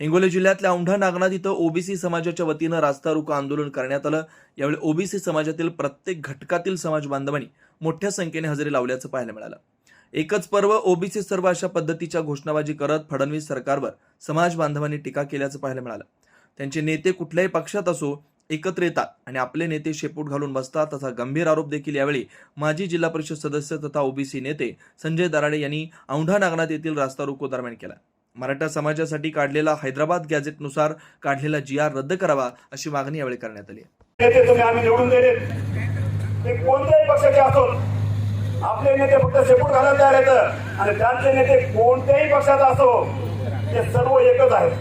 हिंगोली जिल्ह्यातल्या औंढा नागनाथ इथं ओबीसी समाजाच्या वतीनं रास्ता रोको आंदोलन करण्यात आलं. यावेळी ओबीसी समाजातील प्रत्येक घटकातील समाज बांधवांनी मोठ्या संख्येने हजेरी लावल्याचं पाहायला मिळालं. एकच पर्व ओबीसी सर्व अशा पद्धतीच्या घोषणाबाजी करत फडणवीस सरकारवर समाज बांधवांनी टीका केल्याचं पाहायला मिळालं. त्यांचे नेते कुठल्याही पक्षात असो एकत्र येतात आणि आपले नेते शेपूट घालून बसतात असा गंभीर आरोप देखील यावेळी माजी जिल्हा परिषद सदस्य तथा ओबीसी नेते संजय दराडे यांनी औंढा नागनाथ येथील रास्ता रोको दरम्यान केला. मराठा समाजासाठी काढलेला हैदराबाद गॅझेटनुसार काढलेला जी आर रद्द करावा अशी मागणी यावेळी करण्यात आली नेते तुम्ही आम्ही निवडून दिले ते कोणत्याही पक्षाचे असोत आपले नेते फक्त शेपूट घालायला तयार आहेत. आणि त्यांचे नेते कोणत्याही पक्षाचा असो ते सर्व एकच आहेत.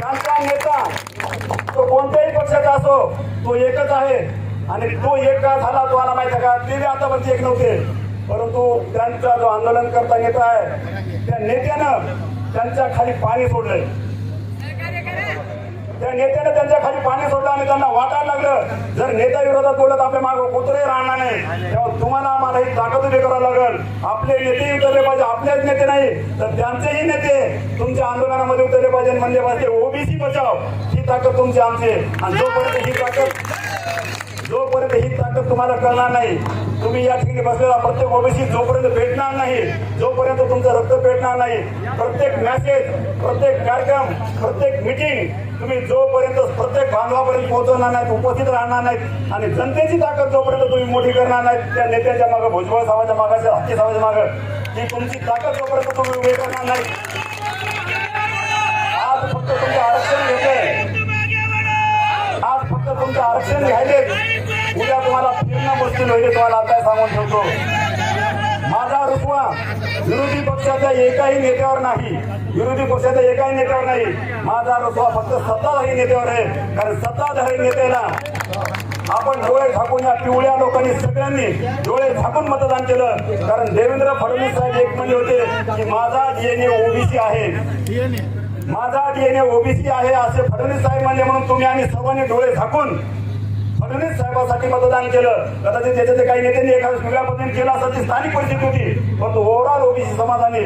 त्यांचा नेता तो कोणत्याही पक्षाचा असो तो एकच आहे. आणि तो एक का झाला तो आला माहिती आहे का? ते बी आतापर्यंत एक नव्हते. परंतु त्यांचा जो आंदोलन करता येत आहे त्या नेत्यानं त्यांच्या खाली पाणी सोडलंय. त्या नेत्यानं त्यांच्या खाली पाणी सोडलं आणि त्यांना वाटायला लागलं जर नेत्या विरोधात बोलत आपल्या मागे कुत्रे राहणार नाही तेव्हा तुम्हाला आम्हाला ही ताकद उभी करावं लागेल. आपले नेते उतरले पाहिजे आपलेच नेते नाही तर त्यांचेही नेते तुमच्या आंदोलनामध्ये उतरले पाहिजे म्हणजे पाहिजे ओबीसी बचाव. ही ताकद तुमची आमची आणि जोपर्यंत ही ताकद जोपर्यंत ही ताकद तुम्हाला कळणार नाही तुम्ही या ठिकाणी बसलेला प्रत्येक ओबीसी जोपर्यंत भेटणार नाही जोपर्यंत तुमचं रक्त पेटणार नाही प्रत्येक मॅसेज प्रत्येक कार्यक्रम प्रत्येक मिटिंग तुम्ही जोपर्यंत प्रत्येक बांधवापर्यंत पोहोचवणार नाहीत उपस्थित राहणार नाहीत आणि जनतेची ताकद जोपर्यंत तुम्ही मोठी करणार नाहीत त्या नेत्यांच्या मागं भुजबळ समाजा मागाच्या हत्ती समाजा मागं ही तुमची ताकद जोपर्यंत तुम्ही उभी करणार नाही फिरणं तुम्हाला आता सांगून ठेवतो. माझा रुपवा विरोधी पक्षाच्या एकाही नेत्यावर नाही. विरोधी पक्षाच्या एकाही नेत्यावर नाही. माझा रुपवा फक्त सत्ताधारी नेत्यावर आहे. कारण सत्ताधारी नेत्याला आपण डोळे झाकून या पिवळ्या लोकांनी सगळ्यांनी डोळे झाकून मतदान केलं. कारण देवेंद्र फडणवीस साहेब एक म्हणजे होते की माझा डीएनए ओबीसी आहे. माझा डीएनए ओबीसी आहे असे फडणवीस साहेब म्हणले म्हणून तुम्ही आणि सर्वांनी डोळे झाकून फडणवीस साहेबांसाठी मतदान केलं. कदाचित त्याच्या काही नेत्यांनी एखाद्या वेगळ्या पद्धतीने केलं असं ती स्थानिक परिस्थिती होती. परंतु ओव्हरऑल ओबीसी समाजाने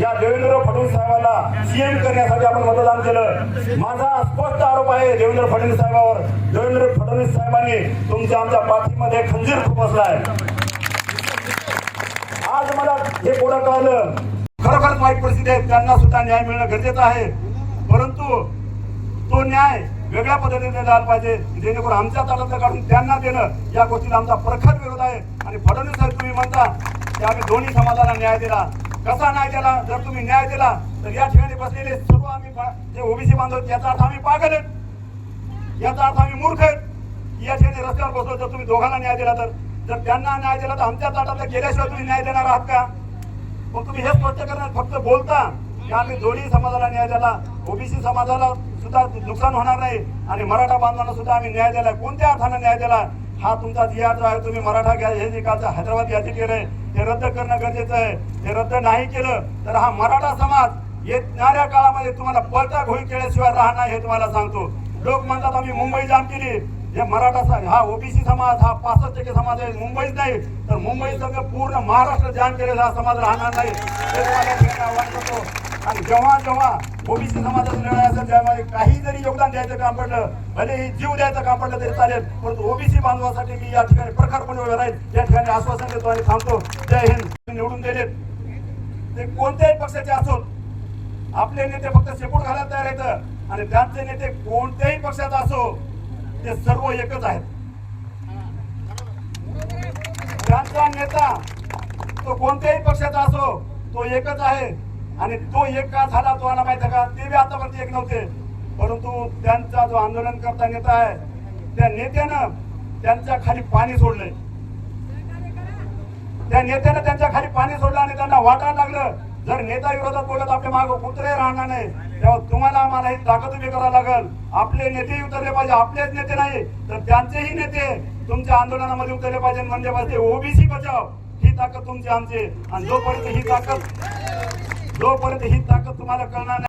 या देवेंद्र फडणवीस साहेबांना सीएम करण्यासाठी आपण मतदान केलं. माझा स्पष्ट आरोप आहे देवेंद्र फडणवीस साहेबांवर. देवेंद्र फडणवीस साहेबांनी तुमच्या आमच्या पाठीमध्ये खंजीर खुपसलाय. आज मला हे पुढं कळलं. खरोखरच वाईट परिस्थिती आहे. त्यांना सुद्धा न्याय मिळणं गरजेचं आहे. परंतु तो न्याय वेगळ्या पद्धतीने जायला पाहिजे जेणेकरून आमच्या ताटातलं काढून त्यांना देणं या गोष्टीला आमचा प्रखर विरोध आहे. आणि फडणवीस साहेब तुम्ही म्हणता की आम्ही दोन्ही समाजाला न्याय दिला. कसा न्याय दिला? जर तुम्ही न्याय दिला तर या ठिकाणी बसलेले सर्व आम्ही पा- जे ओबीसी बांधव याचा अर्थ आम्ही पागल आहेत. याचा अर्थ आम्ही मूर्ख आहेत. या ठिकाणी रस्त्यावर बसलो जर तुम्ही दोघांना न्याय दिला तर जर त्यांना न्याय दिला तर आमच्या ताटातलं गेल्याशिवाय तुम्ही न्याय देणार आहात का? मग तुम्ही हे स्पष्ट करणार फक्त बोलता की आम्ही दोन्ही समाजाला न्याय दिला. ओबीसी समाजाला सुद्धा नुकसान होणार नाही. आणि मराठा बांधवांना सुद्धा आम्ही न्याय दिला कोणत्या अर्थानं न्याय दिला हा तुमचा जी जो आहे तुम्ही मराठा घ्या. हे जे कालचं हैदराबाद याचिकेवर आहे हे रद्द करणं गरजेचं आहे. हे रद्द नाही केलं तर हा मराठा समाज येणाऱ्या काळामध्ये तुम्हाला पळता घोळी केल्याशिवाय राहणार हे तुम्हाला सांगतो. लोक म्हणतात आम्ही मुंबई जाम केली. हे मराठा हा ओबीसी समाज हा पासष्ट टक्के समाज आहे मुंबईच नाही. तर मुंबई सगळं पूर्ण महाराष्ट्र जाम केलेला हा समाज राहणार नाही. हे तुम्हाला आव्हान करतो आणि जेव्हा जेव्हा ओबीसी समाजाचा निर्णय असेल त्यामध्ये काही जरी योगदान द्यायचं काम पडलं भले जीव द्यायचं काम पडलं तरी चालेल परंतु ओबीसी बांधवासाठी मी या ठिकाणी प्रखरपणे उभे राहील या ठिकाणी आश्वासन देतो आणि थांबतो. जय हिंद. निवडून दिले. ते कोणत्याही पक्षाचे असोत आपले नेते फक्त शेपूट घालायला तयार आहेत आणि त्यांचे नेते कोणत्याही पक्षाचा असो ते सर्व एकच आहेत. त्यांचा नेता तो कोणत्याही पक्षाचा असो तो एकच आहे. आणि तो एक का झाला तो आला माहिती आहे का? ते बी आतापर्यंत एक नव्हते. परंतु त्यांचा जो आंदोलन करता नेता आहे त्या नेत्यानं त्यांच्या खाली पाणी सोडलंय. त्या नेत्यानं त्यांच्या खाली पाणी सोडलं आणि त्यांना वाटायला लागलं जर नेता विरोधात बोलत आपल्या मागे कुत्रे राहणार नाही तेव्हा तुम्हाला आम्हाला ही ताकद उभी करावं लागेल. आपले नेते उतरले पाहिजे आपलेच नेते नाही तर त्यांचेही नेते तुमच्या आंदोलनामध्ये उतरले पाहिजे म्हणजे पाहिजे ओबीसी बचाव ही ताकद तुमची आमची आणि जोपर्यंत ही ताकद जोपर्यंत ही ताकद तुम्हाला कळणार नाही